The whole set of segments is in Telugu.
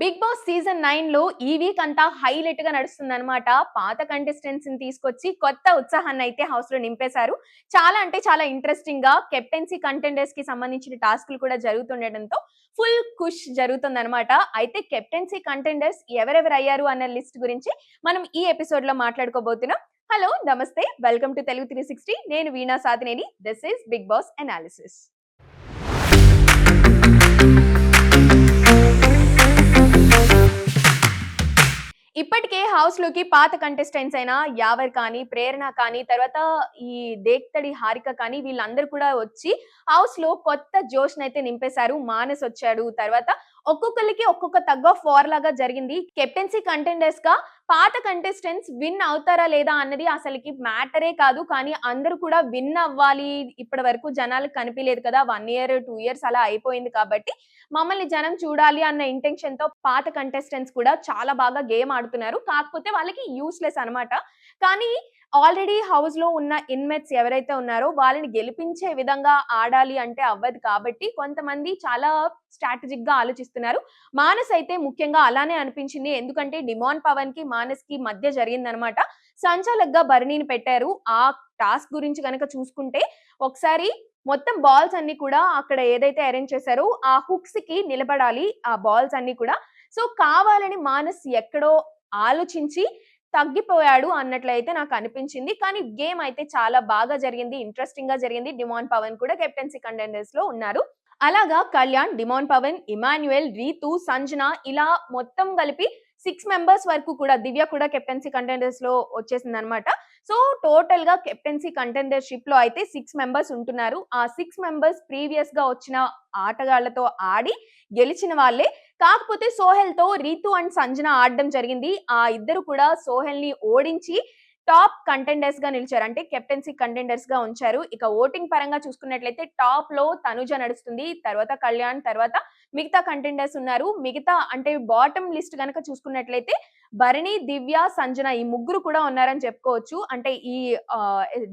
బిగ్ బాస్ సీజన్ నైన్లో ఈ వీక్ అంతా హైలైట్గా నడుస్తుంది అనమాట పాత కంటెస్టెంట్స్ని తీసుకొచ్చి కొత్త ఉత్సాహాన్ని అయితే హౌస్లో నింపేశారు. చాలా అంటే చాలా ఇంట్రెస్టింగ్గా కెప్టెన్సీ కంటెండర్స్కి సంబంధించిన టాస్క్లు కూడా జరుగుతుండటంతో ఫుల్ కుష్ జరుగుతుంది అనమాట అయితే కెప్టెన్సీ కంటెండర్స్ ఎవరెవరు అయ్యారు అన్న లిస్ట్ గురించి మనం ఈ ఎపిసోడ్లో మాట్లాడుకోబోతున్నాం. హలో నమస్తే. Welcome to Telugu three sixty నేను Veena Sathineni this is Bigg Boss analysis ఇప్పటికే హౌస్లోకి పాత కంటెస్టెంట్స్ అయిన యావర్ కానీ ప్రేరణ కానీ తర్వాత ఈ దేక్తడి హారిక కానీ వీళ్ళందరూ కూడా వచ్చి హౌస్లో కొత్త జోష్ అయితే నింపేశారు. మానస్ వచ్చాడు. తర్వాత ఒక్కొక్కరికి ఒక్కొక్క తగ్గ ఫోర్ లాగా జరిగింది. కెప్టెన్సీ కంటెండర్స్గా పాత కంటెస్టెంట్స్ విన్ అవుతారా లేదా అన్నది అసలుకి మ్యాటరే కాదు. కానీ అందరూ కూడా విన్ అవ్వాలి. ఇప్పటి వరకు జనాలకు కనిపించలేదు కదా. వన్ ఇయర్ టూ ఇయర్స్ అలా అయిపోయింది కాబట్టి మమ్మల్ని జనం చూడాలి అన్న ఇంటెన్షన్తో పాత కంటెస్టెంట్స్ కూడా చాలా బాగా గేమ్ ఆడుతున్నారు. కాకపోతే వాళ్ళకి యూస్లెస్ అన్నమాట. కానీ ఆల్రెడీ హౌస్లో ఉన్న ఇన్మెట్స్ ఎవరైతే ఉన్నారో వాళ్ళని గెలిపించే విధంగా ఆడాలి అంటే అవ్వదు కాబట్టి కొంతమంది చాలా స్ట్రాటజిక్గా ఆలోచిస్తున్నారు. మానస్ అయితే ముఖ్యంగా అలానే అనిపించింది. ఎందుకంటే డిమాన్ పవన్కి మానస్కి మధ్య జరిగిందనమాట. సంచాలక్గా భరణిని పెట్టారు. ఆ టాస్క్ గురించి కనుక చూసుకుంటే ఒకసారి మొత్తం బాల్స్ అన్ని కూడా అక్కడ ఏదైతే అరేంజ్ చేశారో ఆ హుక్స్కి నిలబడాలి ఆ బాల్స్ అన్ని కూడా. సో కావాలని మానస్ ఎక్కడో ఆలోచించి తగ్గిపోయాడు అన్నట్లయితే నాకు అనిపించింది. కానీ గేమ్ అయితే చాలా బాగా జరిగింది. ఇంట్రెస్టింగ్గా జరిగింది. డిమాన్ పవన్ కూడా కెప్టెన్సీ కంటెండర్స్లో ఉన్నారు. అలాగా కళ్యాణ్ డిమాన్ పవన్ ఇమాన్యుయల్ రీతు సంజన ఇలా మొత్తం కలిపి సిక్స్ మెంబర్స్ వరకు కూడా దివ్య కూడా కెప్టెన్సీ కంటెండర్స్లో వచ్చేసింది అనమాట సో టోటల్గా కెప్టెన్సీ కంటెండర్షిప్లో అయితే సిక్స్ మెంబర్స్ ఉంటున్నారు. ఆ సిక్స్ మెంబర్స్ ప్రీవియస్గా వచ్చిన ఆటగాళ్ళతో ఆడి గెలిచిన వాళ్ళే. కాకపోతే సోహెల్తో రీతు అండ్ సంజన ఆడడం జరిగింది. ఆ ఇద్దరు కూడా సోహెల్ని ఓడించి టాప్ కంటెండర్స్గా నిలిచారు. అంటే కెప్టెన్సీ కంటెండర్స్గా ఉంచారు. ఇక ఓటింగ్ పరంగా చూసుకున్నట్లయితే టాప్లో తనుజ నడుస్తుంది. తర్వాత కళ్యాణ్ తర్వాత మిగతా కంటెండర్స్ ఉన్నారు. మిగతా అంటే బాటమ్ లిస్ట్ కనుక చూసుకున్నట్లయితే భరణి దివ్య సంజన ఈ ముగ్గురు కూడా ఉన్నారని చెప్పుకోవచ్చు. అంటే ఈ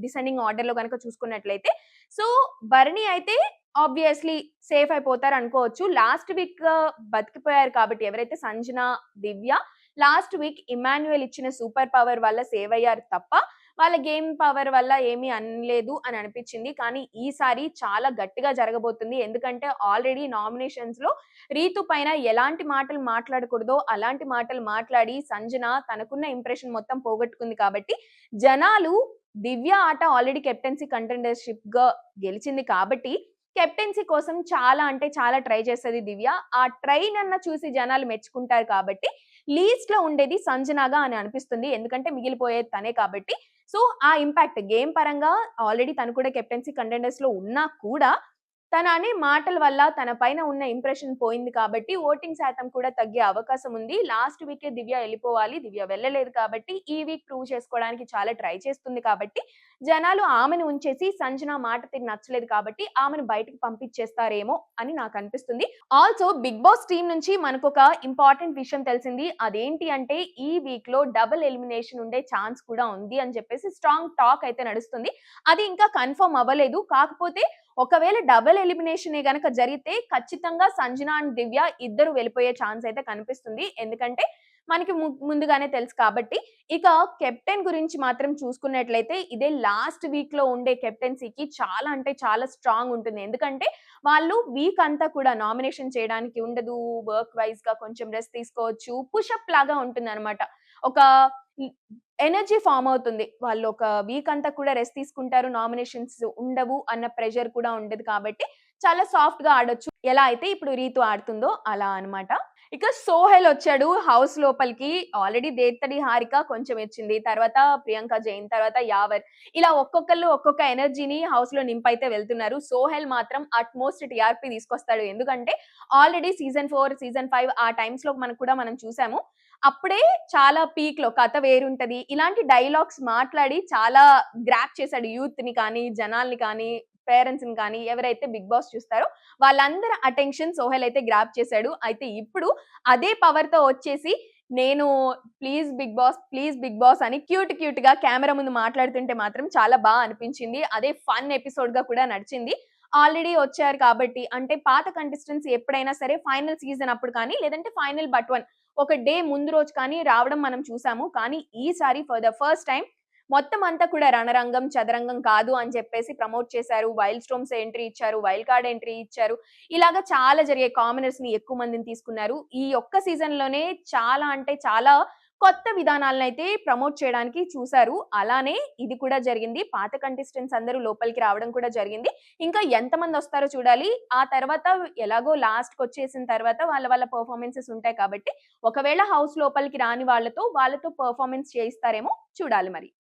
డిసెండింగ్ ఆర్డర్లో కనుక చూసుకున్నట్లయితే. సో భరణి అయితే ఆబ్వియస్లీ సేఫ్ అయిపోతారు అనుకోవచ్చు. లాస్ట్ వీక్ బతికిపోయారు కాబట్టి ఎవరైతే Sanjana Divya last week Emmanuel ఇచ్చిన సూపర్ పవర్ వల్ల సేవ్ అయ్యారు తప్ప వాళ్ళ గేమ్ పవర్ వల్ల ఏమీ అనలేదు అని అనిపించింది. కానీ ఈసారి చాలా గట్టిగా జరగబోతుంది. ఎందుకంటే ఆల్రెడీ నామినేషన్స్లో రీతు పైన ఎలాంటి మాటలు మాట్లాడకూడదో అలాంటి మాటలు మాట్లాడి సంజన తనకున్న ఇంప్రెషన్ మొత్తం పోగొట్టుకుంది కాబట్టి జనాలు దివ్య ఆట ఆల్రెడీ కెప్టెన్సీ కంటెండర్షిప్గా గెలిచింది కాబట్టి కెప్టెన్సీ కోసం చాలా అంటే చాలా ట్రై చేస్తుంది దివ్య. ఆ ట్రైన్ అన్న చూసి జనాలు మెచ్చుకుంటారు కాబట్టి లీస్ట్లో ఉండేది సంజనాగా అని అనిపిస్తుంది. ఎందుకంటే మిగిలిపోయేది తనే కాబట్టి. సో ఆ ఇంపాక్ట్ గేమ్ పరంగా ఆల్రెడీ తను కూడా కెప్టెన్సీ కంటెండర్స్లో ఉన్నా కూడా తన అనే మాటల వల్ల తన పైన ఉన్న ఇంప్రెషన్ పోయింది కాబట్టి ఓటింగ్ శాతం కూడా తగ్గే అవకాశం ఉంది. లాస్ట్ వీకే దివ్య వెళ్ళిపోవాలి. దివ్య వెళ్ళలేదు కాబట్టి ఈ వీక్ ప్రూవ్ చేసుకోవడానికి చాలా ట్రై చేస్తుంది కాబట్టి జనాలు ఆమెను ఉంచేసి సంజన మాట తిరిగి నచ్చలేదు కాబట్టి ఆమెను బయటకు పంపించేస్తారేమో అని నాకు అనిపిస్తుంది. ఆల్సో బిగ్ బాస్ టీం నుంచి మనకు ఒక ఇంపార్టెంట్ విషయం తెలిసింది. అదేంటి అంటే ఈ వీక్లో డబుల్ ఎలిమినేషన్ ఉండే ఛాన్స్ కూడా ఉంది అని చెప్పేసి స్ట్రాంగ్ టాక్ అయితే నడుస్తుంది. అది ఇంకా కన్ఫర్మ్ అవ్వలేదు. కాకపోతే ఒకవేళ డబుల్ ఎలిమినేషన్ గనక జరిగితే ఖచ్చితంగా సంజన అండ్ దివ్య ఇద్దరు వెళ్ళిపోయే ఛాన్స్ అయితే కనిపిస్తుంది. ఎందుకంటే మనకి ముందుగానే తెలుసు కాబట్టి ఇక కెప్టెన్ గురించి మాత్రం చూసుకున్నట్లయితే ఇదే లాస్ట్ వీక్లో ఉండే కెప్టెన్సీకి చాలా అంటే చాలా స్ట్రాంగ్ ఉంటుంది. ఎందుకంటే వాళ్ళు వీక్ అంతా కూడా నామినేషన్ చేయడానికి ఉండదు. వర్క్ వైజ్గా కొంచెం రెస్ట్ తీసుకోవచ్చు. పుషప్ లాగా ఉంటుంది అనమాట ఒక ఎనర్జీ ఫామ్ అవుతుంది. వాళ్ళు ఒక వీక్ అంతా కూడా రెస్ట్ తీసుకుంటారు. నామినేషన్స్ ఉండవు అన్న ప్రెషర్ కూడా ఉండదు కాబట్టి చాలా సాఫ్ట్గా ఆడొచ్చు. ఎలా అయితే ఇప్పుడు రీతు ఆడుతుందో అలా అనమాట ఇక సోహెల్ వచ్చాడు హౌస్ లోపలికి. ఆల్రెడీ దేత్తడి హారిక కొంచెం వచ్చింది తర్వాత ప్రియాంక జైన్ తర్వాత యావర్. ఇలా ఒక్కొక్కళ్ళు ఒక్కొక్క ఎనర్జీని హౌస్లో నింపైతే వెళ్తున్నారు. సోహెల్ మాత్రం అట్మోస్ట్ టీఆర్పీ తీసుకొస్తాడు. ఎందుకంటే already season four season five ఆ టైమ్స్లో మనకు కూడా మనం చూసాము. అప్పుడే చాలా పీక్లో కథ వేరుంటది. ఇలాంటి డైలాగ్స్ మాట్లాడి చాలా గ్రాప్ చేశాడు యూత్ని కానీ జనాల్ని కానీ పేరెంట్స్ని కానీ ఎవరైతే బిగ్ బాస్ చూస్తారో వాళ్ళందరి అటెన్షన్ సోహెల్ అయితే గ్రాప్ చేశాడు. అయితే ఇప్పుడు అదే పవర్తో వచ్చేసి నేను please Bigg Boss please Bigg Boss అని క్యూట్ క్యూట్గా కెమెరా ముందు మాట్లాడుతుంటే మాత్రం చాలా బాగా అనిపించింది. అదే ఫన్ ఎపిసోడ్గా కూడా నడిచింది. ఆల్రెడీ వచ్చారు కాబట్టి అంటే పాత కంటెస్టెంట్స్ ఎప్పుడైనా సరే ఫైనల్ సీజన్ అప్పుడు కానీ లేదంటే ఫైనల్ బట్ వన్ ఒక డే ముందు రోజు కానీ రావడం మనం చూసాము. కానీ ఈసారి ఫర్ ద ఫస్ట్ టైం మొత్తం అంతా కూడా రణరంగం చదరంగం కాదు అని చెప్పేసి ప్రమోట్ చేశారు. వైల్డ్ స్టోమ్స్ ఎంట్రీ ఇచ్చారు వైల్డ్ కార్డ్ ఎంట్రీ ఇచ్చారు. ఇలాగా చాలా జరిగే కామనర్స్ని ఎక్కువ మందిని తీసుకున్నారు. ఈ ఒక్క సీజన్లోనే చాలా అంటే చాలా కొత్త విధానాలను అయితే ప్రమోట్ చేయడానికి చూశారు. అలానే ఇది కూడా జరిగింది. పాత కంటెస్టెంట్స్ అందరూ లోపలికి రావడం కూడా జరిగింది. ఇంకా ఎంతమంది వస్తారో చూడాలి. ఆ తర్వాత ఎలాగో లాస్ట్కి వచ్చేసిన తర్వాత వాళ్ళ వాళ్ళ పర్ఫార్మెన్సెస్ ఉంటాయి కాబట్టి ఒకవేళ హౌస్ లోపలికి రాని వాళ్ళతో వాళ్ళతో పర్ఫార్మెన్స్ చేయిస్తారేమో చూడాలి మరి.